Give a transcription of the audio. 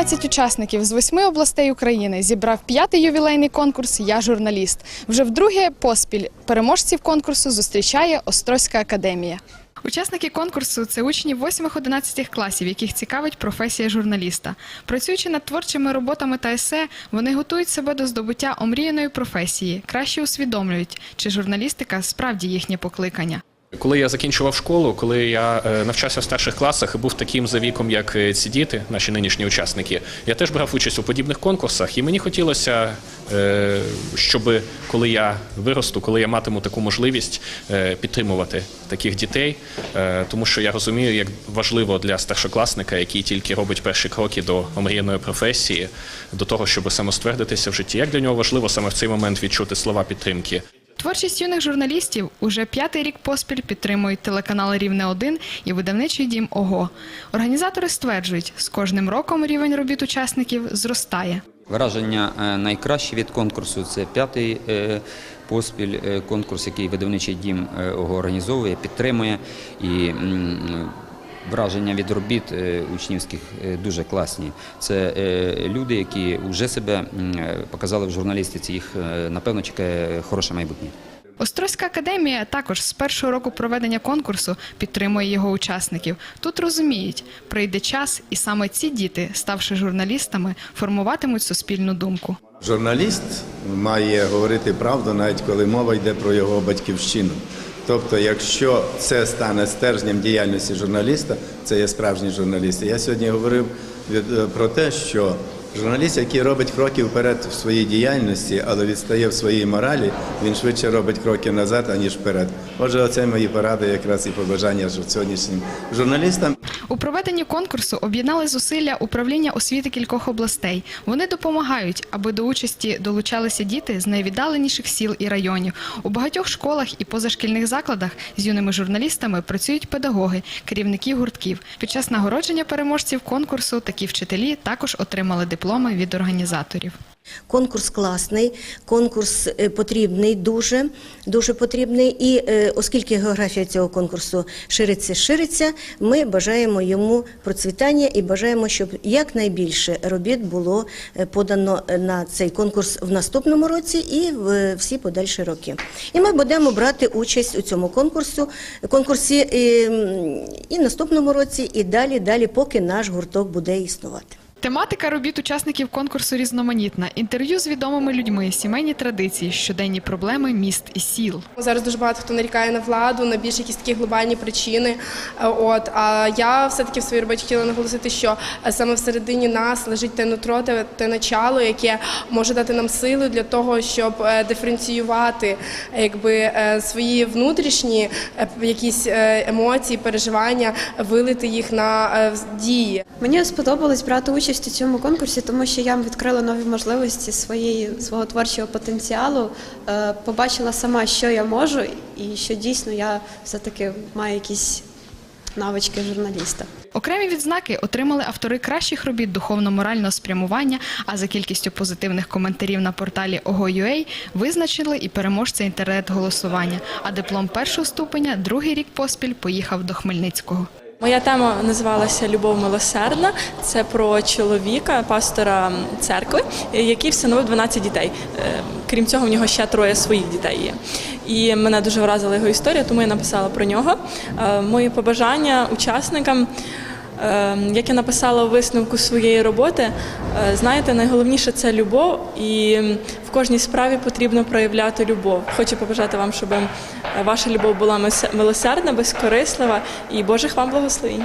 111 учасників з восьми областей України зібрав п'ятий ювілейний конкурс Я журналіст. Вже вдруге поспіль переможців конкурсу зустрічає Острозька академія. Учасники конкурсу це учні 8-11 класів, яких цікавить професія журналіста. Працюючи над творчими роботами та есе, вони готують себе до здобуття омріяної професії, краще усвідомлюють, чи журналістика справді їхнє покликання. Коли я закінчував школу, коли я е, навчався в старших класах і був таким за віком, як е, ці діти, наші нинішні учасники, я теж брав участь у подібних конкурсах, і мені хотілося, е, щоб коли я виросту, коли я матиму таку можливість підтримувати таких дітей, тому що я розумію, як важливо для старшокласника, який тільки робить перші кроки до омріяної професії, до того, щоб самоствердитися в житті, як для нього важливо саме в цей момент відчути слова підтримки. Творчість юних журналістів уже п'ятий рік поспіль підтримують телеканал Рівне 1 і видавничий дім ОГО. Організатори стверджують, з кожним роком рівень робіт учасників зростає. Враження е, найкраще від конкурсу це п'ятий е, поспіль е, конкурс, який видавничий дім його організовує, підтримує. І враження від робіт е, учнівських е, дуже класні. Це е, люди, які вже себе показали в журналістиці. Їх напевно чекає хороше майбутнє. Острозька академія також з першого року проведення конкурсу підтримує його учасників. Тут розуміють, прийде час, і саме ці діти, ставши журналістами, формуватимуть суспільну думку. Журналіст має говорити правду, навіть коли мова йде про його батьківщину. Тобто, якщо це стане стержнем діяльності журналіста, це є справжній журналіст. Я сьогодні говорив е, про те, що журналіст, який робить кроки вперед в своїй діяльності, але відстає в своїй моралі, він швидше робить кроки назад, аніж вперед. Отже, оце мої поради, якраз і побажання сьогоднішнім журналістам. У проведенні конкурсу об'єднали зусилля управління освіти кількох областей. Вони допомагають, аби до участі долучалися діти з найвіддаленіших сіл і районів. У багатьох школах і позашкільних закладах з юними журналістами працюють педагоги, керівники гуртків. Під час нагородження переможців конкурсу такі вчителі також отримали дипломи від організаторів. Конкурс класний, конкурс е, потрібний, дуже, дуже потрібний. І е, оскільки географія цього конкурсу шириться, шириться, ми бажаємо йому процвітання і бажаємо, щоб якнайбільше робіт було е, подано на цей конкурс в наступному році і в всі подальші роки. І ми будемо брати участь у цьому конкурсу, конкурсі і, і в наступному році, і далі, далі, поки наш гурток буде існувати. Тематика робіт учасників конкурсу різноманітна: інтерв'ю з відомими людьми, сімейні традиції, щоденні проблеми міст і сіл. Зараз дуже багато хто нарікає на владу, на більш якісь такі глобальні причини. Е, От а я все-таки в своїй роботі хотіла наголосити, що е, саме всередині нас лежить те нутро, те, те начало, яке може дати нам сили для того, щоб е, диференціювати якби свої внутрішні якісь емоції, переживання, вилити їх на дії. Мені сподобалось брати участь у цьому конкурсі, тому що я відкрила нові можливості своєї свого творчого потенціалу, е, побачила сама, що я можу, і що дійсно я все-таки маю якісь навички журналіста. Окремі відзнаки отримали автори кращих робіт духовно-морального спрямування. А за кількістю позитивних коментарів на порталі OGO.ua визначили і переможця інтернет-голосування. А диплом першого ступеня другий рік поспіль поїхав до Хмельницького. Моя тема називалася Любов милосердна. Це про чоловіка, пастора церкви, який встановив 12 дітей. Е, Крім цього, в нього ще троє своїх дітей є. І мене дуже вразила його історія, тому я написала про нього. Е, Мої побажання учасникам. Е, Як я написала у висновку своєї роботи, е, знаєте, найголовніше це любов, і в кожній справі потрібно проявляти любов. Хочу побажати вам, щоб е, ваша любов була милосердна, безкорислива і Божих вам благословінь.